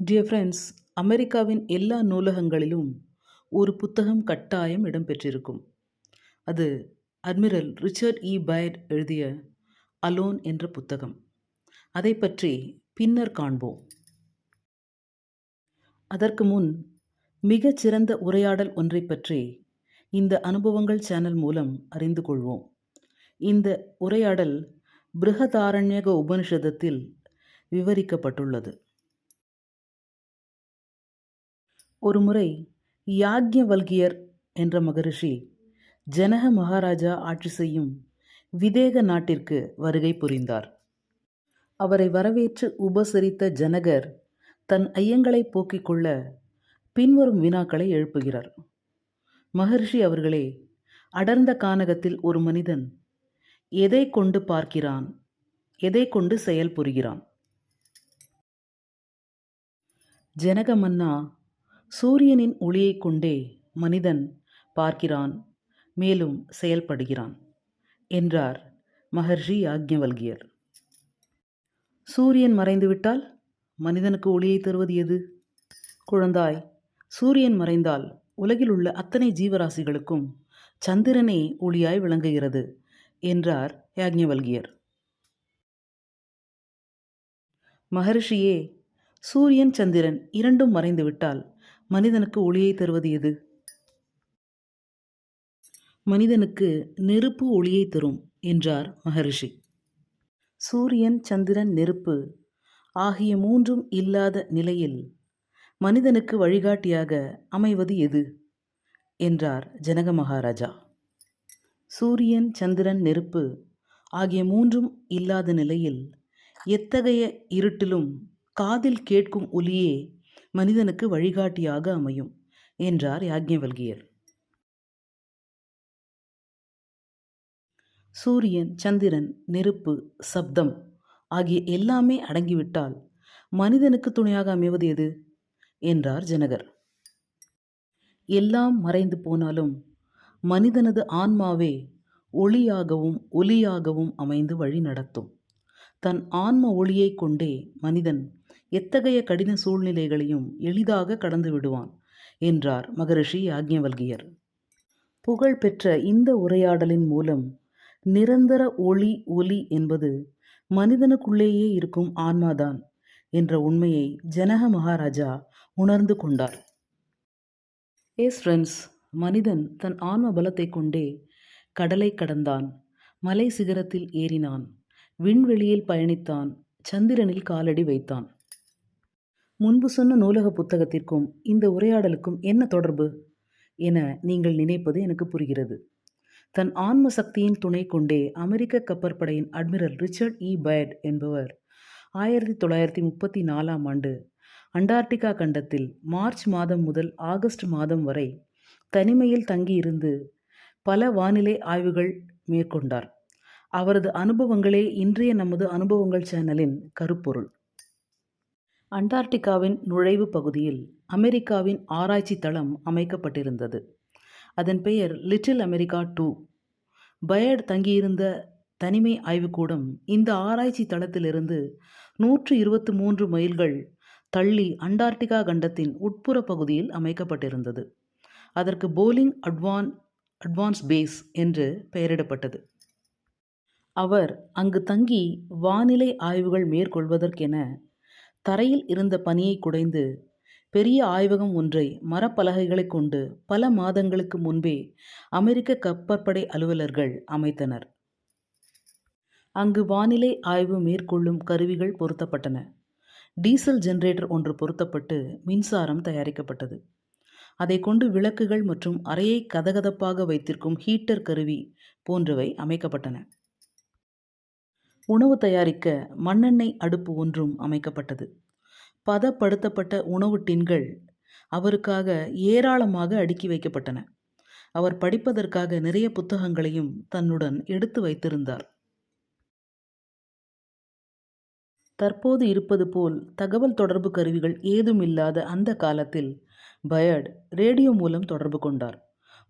Dear friends அமெரிக்காவின் எல்லா நூலகங்களிலும் ஒரு புத்தகம் கட்டாயம் இடம்பெற்றிருக்கும். அது அட்மிரல் ரிச்சர்ட் இ. பயட் எழுதிய அலோன் என்ற புத்தகம். அதை பற்றி பின்னர் காண்போம். அதற்கு முன் மிகச் சிறந்த உரையாடல் ஒன்றை பற்றி இந்த அனுபவங்கள் சேனல் மூலம் அறிந்து கொள்வோம். இந்த உரையாடல் பிருகதாரண்யக உபனிஷதத்தில் விவரிக்கப்பட்டுள்ளது. ஒருமுறை யாக்ஞவல்கியர் என்ற மகரிஷி ஜனக மகாராஜா ஆட்சி செய்யும் விதேக நாட்டிற்கு வருகை புரிந்தார். அவரை வரவேற்று உபசரித்த ஜனகர் தன் ஐயங்களை போக்கிக் கொள்ள பின்வரும் வினாக்களை எழுப்புகிறார். மகர்ஷி அவர்களே அடர்ந்த கானகத்தில் ஒரு மனிதன் எதை கொண்டு பார்க்கிறான்? எதை கொண்டு செயல் புரிகிறான் ஜனக மன்னா சூரியனின் ஒளியைக் கொண்டே மனிதன் பார்க்கிறான் மேலும் செயல்படுகிறான் என்றார் மகர்ஷி யாக்ஞவல்கியர் சூரியன் மறைந்துவிட்டால் மனிதனுக்கு ஒளியை தருவது எது? குழந்தாய் சூரியன் மறைந்தால் உலகில் உள்ள அத்தனை ஜீவராசிகளுக்கும் சந்திரனே ஒளியாய் விளங்குகிறது என்றார் யாக்ஞவல்கியர் மகர்ஷியே சூரியன் சந்திரன் இரண்டும் மறைந்துவிட்டால் மனிதனுக்கு ஒளியை தருவது எது? மனிதனுக்கு நெருப்பு ஒளியை தரும் என்றார் மகரிஷி. சூரியன் சந்திரன் நெருப்பு ஆகிய மூன்றும் இல்லாத நிலையில் மனிதனுக்கு வழிகாட்டியாக அமைவது எது? என்றார் ஜனக மகாராஜா. சூரியன் சந்திரன் நெருப்பு ஆகிய மூன்றும் இல்லாத நிலையில் எத்தகைய இருட்டிலும் காதில் கேட்கும் ஒலியே மனிதனுக்கு வழிகாட்டியாக அமையும் என்றார் யாக்ஞவல்கியர் சூரியன் சந்திரன் நெருப்பு சப்தம் ஆகிய எல்லாமே அடங்கிவிட்டால் மனிதனுக்கு துணையாக அமைவது எது? என்றார் ஜனகர். எல்லாம் மறைந்து போனாலும் மனிதனது ஆன்மாவே ஒளியாகவும் ஒலியாகவும் அமைந்து வழி நடத்தும் தன் ஆன்ம ஒளியைக் கொண்டே மனிதன் எத்தகைய கடின சூழ்நிலைகளையும் எளிதாக கடந்து விடுவான் என்றார் மகரிஷி யாக்ஞவல்கியர் புகழ்பெற்ற இந்த உரையாடலின் மூலம் நிரந்தர ஒளி ஒலி என்பது மனிதனுக்குள்ளேயே இருக்கும் ஆன்மாதான் என்ற உண்மையை ஜனக மகாராஜா உணர்ந்து கொண்டார். ஏஸ் ஃப்ரெண்ட்ஸ் மனிதன் தன் ஆன்ம பலத்தை கொண்டே கடலை கடந்தான் மலை சிகரத்தில் ஏறினான் விண்வெளியில் பயணித்தான் சந்திரனில் காலடி வைத்தான். முன்பு சொன்ன நூலக புத்தகத்திற்கும் இந்த உரையாடலுக்கும் என்ன தொடர்பு? என நீங்கள் நினைப்பது எனக்கு புரிகிறது. தன் ஆன்ம சக்தியின் துணை கொண்டே அமெரிக்க கப்பற்படையின் அட்மிரல் ரிச்சர்ட் இ. பயட் என்பவர் ஆயிரத்தி தொள்ளாயிரத்தி முப்பத்தி நாலாம் ஆண்டு அண்டார்டிகா கண்டத்தில் மார்ச் மாதம் முதல் ஆகஸ்ட் மாதம் வரை தனிமையில் தங்கியிருந்து பல வானிலை ஆய்வுகள் மேற்கொண்டார். அவரது அனுபவங்களே இன்றைய நமது அனுபவங்கள் சேனலின் கருப்பொருள். அண்டார்டிகாவின் நுழைவு பகுதியில் அமெரிக்காவின் ஆராய்ச்சி தளம் அமைக்கப்பட்டிருந்தது. அதன் பெயர் லிட்டில் அமெரிக்கா டூ. பயர்ட் தங்கியிருந்த தனிமை ஆய்வுக்கூடம் இந்த ஆராய்ச்சி தளத்திலிருந்து நூற்று இருபத்தி மூன்று மைல்கள் தள்ளி அண்டார்டிகா கண்டத்தின் உட்புற பகுதியில் அமைக்கப்பட்டிருந்தது. அதற்கு போலிங் அட்வான் அட்வான்ஸ் பேஸ் என்று பெயரிடப்பட்டது. அவர் அங்கு தங்கி வானிலை ஆய்வுகள் மேற்கொள்வதற்கென தரையில் இருந்த பனியை குடைந்து பெரிய ஆய்வகம் ஒன்றை மரப்பலகைகளை கொண்டு பல மாதங்களுக்கு முன்பே அமெரிக்க கப்பற்படை அலுவலர்கள் அமைத்தனர். அங்கு வானிலை ஆய்வு மேற்கொள்ளும் கருவிகள் பொருத்தப்பட்டன. டீசல் ஜெனரேட்டர் ஒன்று பொருத்தப்பட்டு மின்சாரம் தயாரிக்கப்பட்டது. அதை கொண்டு விளக்குகள் மற்றும் அறையை கதகதப்பாக வைத்திருக்கும் ஹீட்டர் கருவி போன்றவை அமைக்கப்பட்டன. உணவு தயாரிக்க மண்ணெண்ணெய் அடுப்பு ஒன்றும் அமைக்கப்பட்டது. பதப்படுத்தப்பட்ட உணவு டின்கள் அவருக்காக ஏராளமாக அடுக்கி வைக்கப்பட்டன. அவர் படிப்பதற்காக நிறைய புத்தகங்களையும் தன்னுடன் எடுத்து வைத்திருந்தார். தற்போது இருப்பது போல் தகவல் தொடர்பு கருவிகள் ஏதும் இல்லாத அந்த காலத்தில் பயர்ட் ரேடியோ மூலம் தொடர்பு கொண்டார்.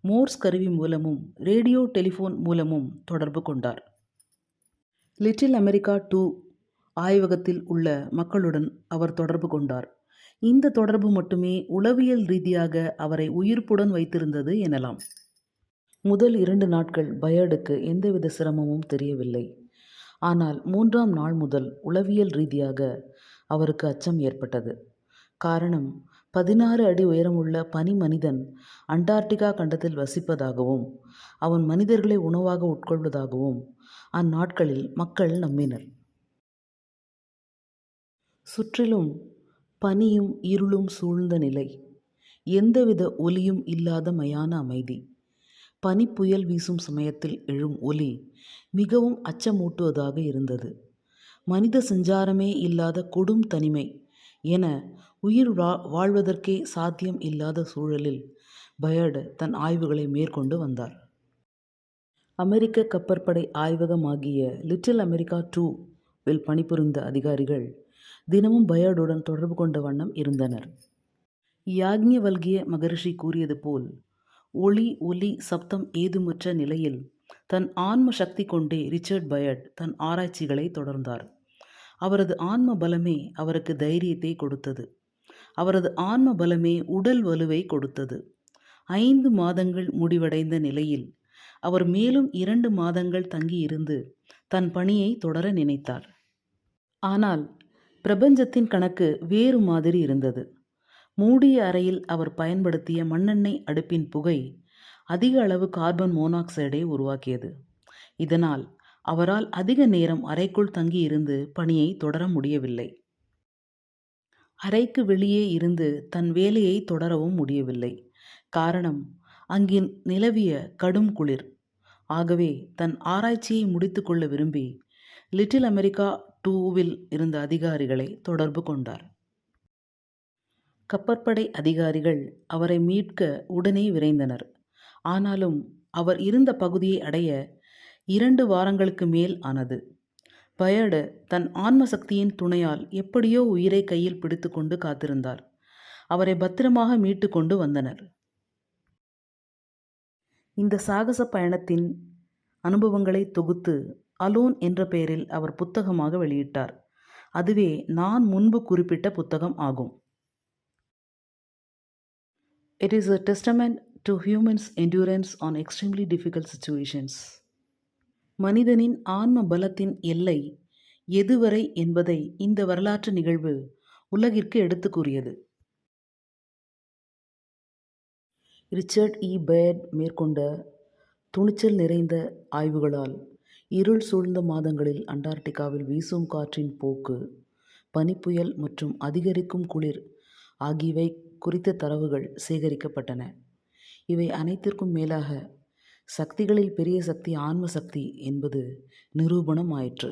மோர்ஸ் கருவி மூலமும் ரேடியோ டெலிஃபோன் மூலமும் தொடர்பு கொண்டார். லிட்டில் அமெரிக்கா டூ ஆய்வகத்தில் உள்ள மக்களுடன் அவர் தொடர்பு கொண்டார். இந்த தொடர்பு மட்டுமே உளவியல் ரீதியாக அவரை உயிர்ப்புடன் வைத்திருந்தது எனலாம். முதல் இரண்டு நாட்கள் பயர்டுக்கு எந்தவித சிரமமும் தெரியவில்லை. ஆனால் மூன்றாம் நாள் முதல் உளவியல் ரீதியாக அவருக்கு அச்சம் ஏற்பட்டது. காரணம் பதினாறு அடி உயரமுள்ள பனி மனிதன் அண்டார்டிகா கண்டத்தில் வசிப்பதாகவும் அவன் மனிதர்களை உணவாக உட்கொள்வதாகவும் அந்நாட்களில் மக்கள் நம்பினர். சுற்றிலும் பனியும் இருளும் சூழ்ந்த நிலை. எந்தவித ஒலியும் இல்லாத மயான அமைதி. பனிப்புயல் வீசும் சமயத்தில் எழும் ஒலி மிகவும் அச்சமூட்டுவதாக இருந்தது. மனித சஞ்சாரமே இல்லாத கொடும் தனிமை என உயிர் வா வாழ்வதற்கே சாத்தியம் இல்லாத சூழலில் பயர்டு தன் ஆய்வுகளை மேற்கொண்டு வந்தார். அமெரிக்க கப்பற்படை ஆய்வகமாகிய லிட்டில் அமெரிக்கா டூ வில் பணிபுரிந்த அதிகாரிகள் தினமும் பயர்டுடன் தொடர்பு கொண்ட வண்ணம் இருந்தனர். யாக்ஞவல்கிய மகரிஷி கூறியது போல் ஒளி ஒலி சப்தம் ஏதுமற்ற நிலையில் தன் ஆன்ம சக்தி கொண்டே ரிச்சர்ட் பயர்ட் தன் ஆராய்ச்சிகளை தொடர்ந்தார். அவரது ஆன்ம பலமே அவருக்கு தைரியத்தை கொடுத்தது. அவரது ஆன்ம பலமே உடல் வலுவை கொடுத்தது. ஐந்து மாதங்கள் முடிவடைந்த நிலையில் அவர் மேலும் இரண்டு மாதங்கள் தங்கியிருந்து தன் பணியை தொடர நினைத்தார். ஆனால் பிரபஞ்சத்தின் கணக்கு வேறு மாதிரி இருந்தது. மூடிய அறையில் அவர் பயன்படுத்திய மண்ணெண்ணெய் அடுப்பின் புகை அதிக அளவு கார்பன் மோனாக்சைடை உருவாக்கியது. இதனால் அவரால் அதிக நேரம் அறைக்குள் தங்கியிருந்து பணியை தொடர முடியவில்லை. அறைக்கு வெளியே இருந்து தன் வேலையை தொடரவும் முடியவில்லை. காரணம் அங்கே நிலவிய கடும் குளிர். ஆகவே தன் ஆராய்ச்சியை முடித்துக்கொள்ள விரும்பி லிட்டில் அமெரிக்கா டூவில் இருந்த அதிகாரிகளை தொடர்பு கொண்டார். கப்பற்படை அதிகாரிகள் அவரை மீட்க உடனே விரைந்தனர். ஆனாலும் அவர் இருந்த பகுதியை அடைய இரண்டு வாரங்களுக்கு மேல் ஆனது. பயர்டு தன் ஆன்ம சக்தியின் துணையால் எப்படியோ உயிரை கையில் பிடித்துக்கொண்டு காத்திருந்தார் அவரை பத்திரமாக மீட்டு கொண்டு வந்தனர். இந்த சாகச பயணத்தின் அனுபவங்களை தொகுத்து அலோன் என்ற பெயரில் அவர் புத்தகமாக வெளியிட்டார். அதுவே நான் முன்பு குறிப்பிட்ட புத்தகம் ஆகும். It is a testament to humans endurance on extremely difficult situations மனிதனின் ஆன்ம பலத்தின் எல்லை எதுவரை என்பதை இந்த வரலாற்று நிகழ்வு உலகிற்கு எடுத்து கூறியது. ரிச்சர்ட் இ. பேர்ட் மேற்கொண்ட துணிச்சல் நிறைந்த ஆய்வுகளால் இருள் சூழ்ந்த மாதங்களில் அண்டார்டிகாவில் வீசும் காற்றின் போக்கு பனிப்புயல் மற்றும் அதிகரிக்கும் குளிர் ஆகியவை குறித்த தரவுகள் சேகரிக்கப்பட்டன. இவை அனைத்திற்கும் மேலாக சக்திகளில் பெரிய சக்தி ஆன்ம சக்தி என்பது நிரூபணம் ஆயிற்று.